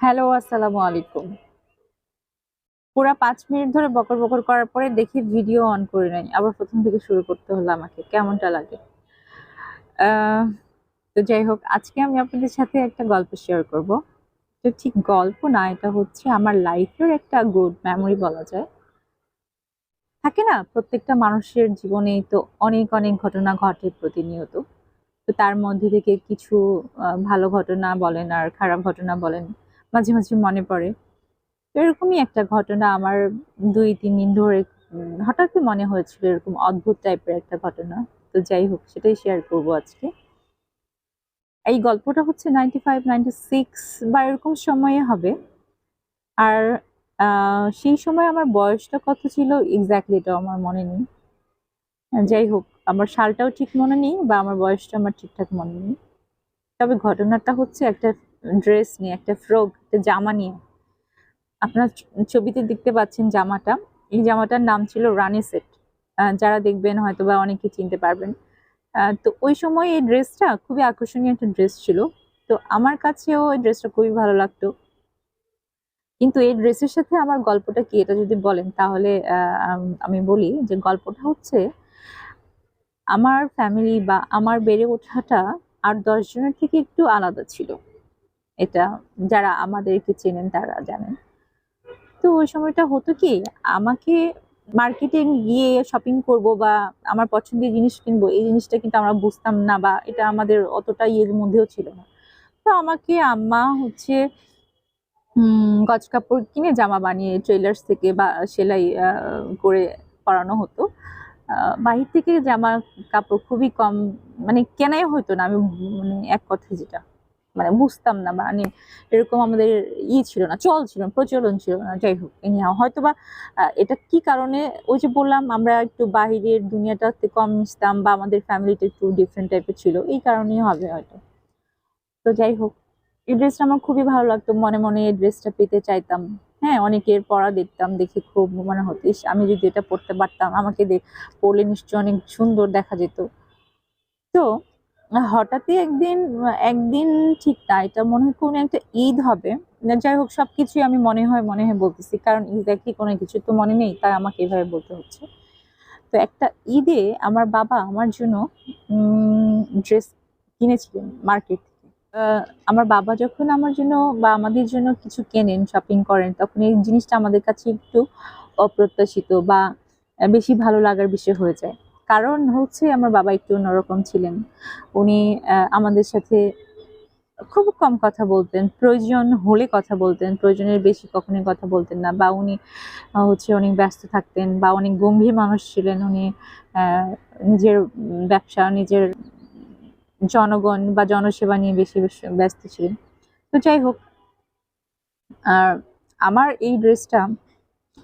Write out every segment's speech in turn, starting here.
Hello, আসসালামু আলাইকুম। পুরা পাঁচ মিনিট ধরে বকর বকর করার পরে দেখি ভিডিও অন করে নাই। আবার প্রথম থেকে শুরু করতে হলো আমাকে। কেমনটা লাগে? তো যাই হোক, আজকে আমি আপনাদের সাথে একটা গল্প শেয়ার করব। তো ঠিক গল্প না, এটা হচ্ছে আমার লাইফের একটা গুড মেমোরি বলা যায়। থাকে না, প্রত্যেকটা মানুষের জীবনেই তো অনেক অনেক ঘটনা ঘটে প্রতিনিয়ত। তো তার মধ্যে থেকে কিছু ভালো ঘটনা বলেন আর খারাপ ঘটনা বলেন মাঝে মাঝে মনে পড়ে। এরকমই একটা ঘটনা আমার দুই, তিন দিন ধরে হঠাৎই মনে হয়েছিল এরকম অদ্ভুত টাইপের একটা ঘটনা। তো যাই হোক, সেটাই শেয়ার করব আজকে। এই গল্পটা হচ্ছে নাইনটি ফাইভ নাইনটি সিক্স বা এরকম সময়ে হবে। আর সেই সময় আমার বয়সটা কত ছিল এক্স্যাক্টলি এটা আমার মনে নেই। যাই হোক, আমার সালটাও ঠিক মনে নেই বা আমার বয়সটা আমার ঠিকঠাক মনে নেই। তবে ঘটনাটা হচ্ছে একটা ড্রেস নিয়ে, একটা ফ্রক, একটা জামা নিয়ে। আপনার ছবিতে দেখতে পাচ্ছেন জামাটা। এই জামাটার নাম ছিল রানি সেট। যারা দেখবেন হয়তো বা অনেকে চিনতে পারবেন। তো ওই সময় এই ড্রেসটা খুবই আকর্ষণীয় একটা ড্রেস ছিল। তো আমার কাছেও এই ড্রেসটা খুবই ভালো লাগতো। কিন্তু এই ড্রেসের সাথে আমার গল্পটা কি, এটা যদি বলেন তাহলে আমি বলি যে গল্পটা হচ্ছে, আমার ফ্যামিলি বা আমার বেড়ে ওঠাটা আর দশজনের থেকে একটু আলাদা ছিল। এটা যারা আমাদেরকে চেনেন তারা জানেন। তো ওই সময়টা হতো কি, আমাকে মার্কেটে গিয়ে শপিং করব বা আমার পছন্দের জিনিস কিনবো, এই জিনিসটা কিন্তু আমরা বুঝতাম না বা এটা আমাদের অতটা ইয়ের মধ্যেও ছিল না। তো আমাকে আম্মা হচ্ছে গজ কাপড় কিনে জামা বানিয়ে ট্রেলার্স থেকে বা সেলাই করে পরানো হতো। বাহির থেকে জামা কাপড় খুবই কম মানে কেনাই হতো না, আমি মানে এক কথায় যেটা। মানে বুঝতাম না মানে এরকম আমাদের ই ছিল না, চল ছিল না, প্রচলন ছিল না, যাই হোক হয়তো বা এটা কি কারণে, ওই যে বললাম আমরা একটু বাহিরের দুনিয়াটাতে কম মিশতাম বা আমাদের ফ্যামিলিটা একটু ডিফারেন্ট টাইপের ছিল, এই কারণেই হবে হয়তো। তো যাই হোক, এই ড্রেসটা আমার খুবই ভালো লাগতো, মনে মনে এই ড্রেসটা পেতে চাইতাম। হ্যাঁ অনেকের পড়া দেখতাম, দেখে খুব মনে হতো আমি যদি এটা পড়তে পারতাম, আমাকে পরলে নিশ্চয়ই অনেক সুন্দর দেখা যেত। তো হঠাৎই একদিন একদিন ঠিক না এটা মনে হয় কোনো একটা ঈদ হবে। যাই হোক সব কিছুই আমি মনে হয় মনে হয় বলতেছি, কারণ এক্স্যাক্টলি কোনো কিছু তো মনে নেই, তাই আমাকে এভাবে বলতে হচ্ছে। তো একটা ঈদে আমার বাবা আমার জন্য ড্রেস কিনেছিলেন মার্কেট থেকে। আমার বাবা যখন আমার জন্য বা আমাদের জন্য কিছু কেনেন শপিং করেন, তখন এই জিনিসটা আমাদের কাছে একটু অপ্রত্যাশিত বা বেশি ভালো লাগার বিষয় হয়ে যায়। কারণ হচ্ছে আমার বাবা একটু অন্যরকম ছিলেন। উনি আমাদের সাথে খুব কম কথা বলতেন, প্রয়োজন হলে কথা বলতেন, প্রয়োজনের বেশি কখনোই কথা বলতেন না। বা উনি হচ্ছে অনেক ব্যস্ত থাকতেন বা অনেক গম্ভীর মানুষ ছিলেন উনি নিজের ব্যবসা, নিজের জনগণ বা জনসেবা নিয়ে বেশি ব্যস্ত ছিলেন। তো যাই হোক, আর আমার এই ড্রেসটা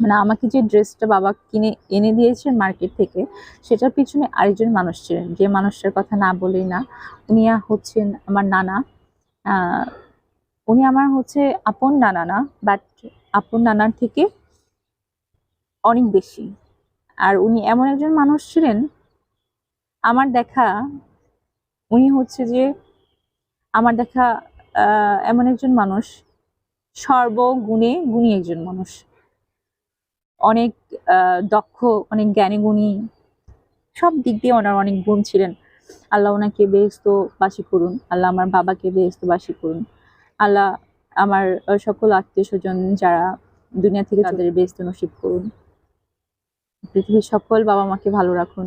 মানে আমাকে যে ড্রেসটা বাবা কিনে, এনে দিয়েছেন মার্কেট থেকে, সেটার পিছনে আরেকজন মানুষ ছিলেন, যে মানুষটার কথা না বলেই না। উনি হচ্ছেন আমার নানা। উনি আমার হচ্ছে আপন নানা না বাট আপন নানার থেকে অনেক বেশি। আর উনি এমন একজন মানুষ ছিলেন, আমার দেখা, উনি হচ্ছে যে আমার দেখা এমন একজন মানুষ, সর্বগুণে গুণী একজন মানুষ। অনেক দক্ষ, অনেক জ্ঞানী গুণী, সব দিক দিয়ে ওনার অনেক গুণ ছিলেন। আল্লাহ ওনাকে বেহেস্ত বাসী করুন। আল্লাহ আমার বাবাকে বেহেস্ত বাসী করুন। আল্লাহ আমার সকল আত্মীয় স্বজন যারা দুনিয়া থেকে তাদের বেহেস্ত নসিব করুন। পৃথিবীর সকল বাবা মাকে ভালো রাখুন।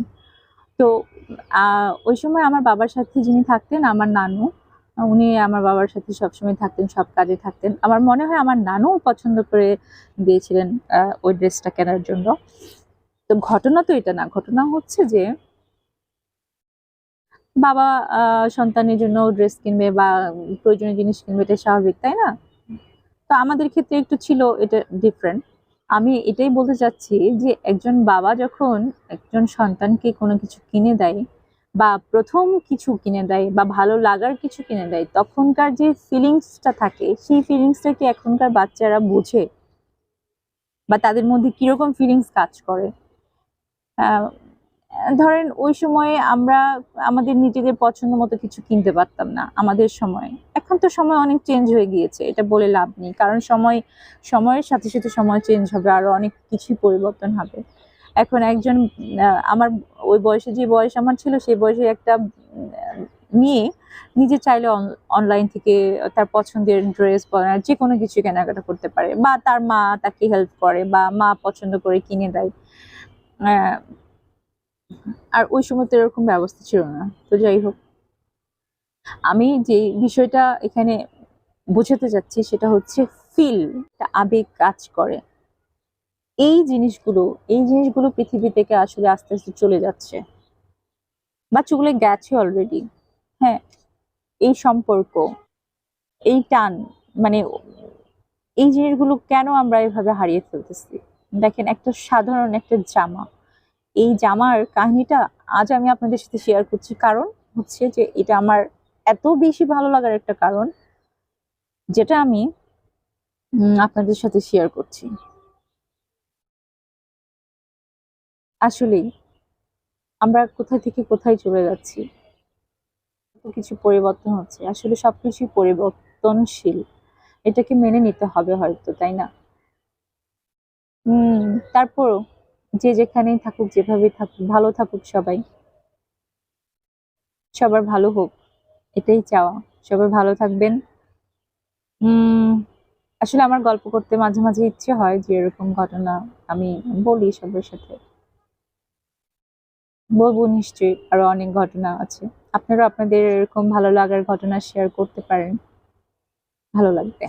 তো ওই সময় আমার বাবার সাথে যিনি থাকতেন, আমার নানু উনি আমার বাবার সাথে সবসময় থাকতেন, সব কাজে থাকতেন। আমার মনে হয় আমার নানু পছন্দ করে দিয়েছিলেন ওই ড্রেসটা কেনার জন্য। তো ঘটনা তো এটা না, ঘটনা হচ্ছে যে বাবা সন্তানের জন্য ড্রেস কিনবে বা প্রয়োজনীয় জিনিস কিনবে, এটা স্বাভাবিক, তাই না? তো আমাদের ক্ষেত্রে একটু ছিল এটা ডিফারেন্ট আমি এটাই বলতে চাচ্ছি যে একজন বাবা যখন একজন সন্তানকে কোনো কিছু কিনে দেয় বা প্রথম কিছু কিনে দেয় বা ভালো লাগার কিছু কিনে দেয়, তখনকার যে ফিলিংসটা থাকে, সেই ফিলিংসটা কি এখনকার বাচ্চারা বোঝে? বা তাদের মধ্যে কীরকম ফিলিংস কাজ করে? ধরেন ওই সময়ে আমরা আমাদের নিজেদের পছন্দ মতো কিছু কিনতে পারতাম না, আমাদের সময়ে। এখন তো সময় অনেক চেঞ্জ হয়ে গিয়েছে, এটা বলে লাভ নেই। কারণ সময়, সময়ের সাথে সাথে সময় চেঞ্জ হবে, আরও অনেক কিছুই পরিবর্তন হবে। এখন একজন আমার ওই বয়সে যে বয়স আমার ছিল, সেই বয়সে একটা মেয়ে নিজে চাইলে অনলাইন থেকে তার পছন্দের ড্রেস যে কোনো কিছু কেনাকাটা করতে পারে, বা তার মা তাকে হেল্প করে, বা মা পছন্দ করে কিনে দেয়। আর ওই সময় তো এরকম ব্যবস্থা ছিল না, তো যাই হোক। আমি যে বিষয়টা এখানে বোঝাতে যাচ্ছি সেটা হচ্ছে ফিল আবেগ কাজ করে। এই জিনিসগুলো এই জিনিসগুলো পৃথিবী থেকে আসলে আস্তে আস্তে চলে যাচ্ছে। বা চলে গেছে অলরেডি হ্যাঁ এই সম্পর্ক, এই টান মানে এই জিনিসগুলো কেন আমরা এভাবে হারিয়ে ফেলতেছি? দেখেন, একটা সাধারণ একটা জামা। এই জামার কাহিনীটা আজ আমি আপনাদের সাথে শেয়ার করছি। কারণ হচ্ছে যে, এটা আমার এত বেশি ভালো লাগার একটা কারণ, যেটা আমি আপনাদের সাথে শেয়ার করছি। আসলেই আমরা কোথা থেকে কোথায় চলে যাচ্ছি। কিছু পরিবর্তন হচ্ছে। আসলে সবকিছুই পরিবর্তনশীল। এটাকে মেনে নিতে হবে হয়তো, তাই না? হুম তারপরও যে যেখানেই থাকুক যেভাবে থাকুক, ভালো থাকুক সবাই। সবার ভালো হোক, এটাই চাওয়া। সবাই ভালো থাকবেন। আসলে আমার গল্প করতে মাঝে মাঝে ইচ্ছে হয় যে এরকম ঘটনা আমি বলি সবার সাথে। বলব নিশ্চয়ই আরও অনেক ঘটনা আছে। আপনারা আপনাদের এরকম ভালো লাগার ঘটনা শেয়ার করতে পারেন। ভালো লাগবে।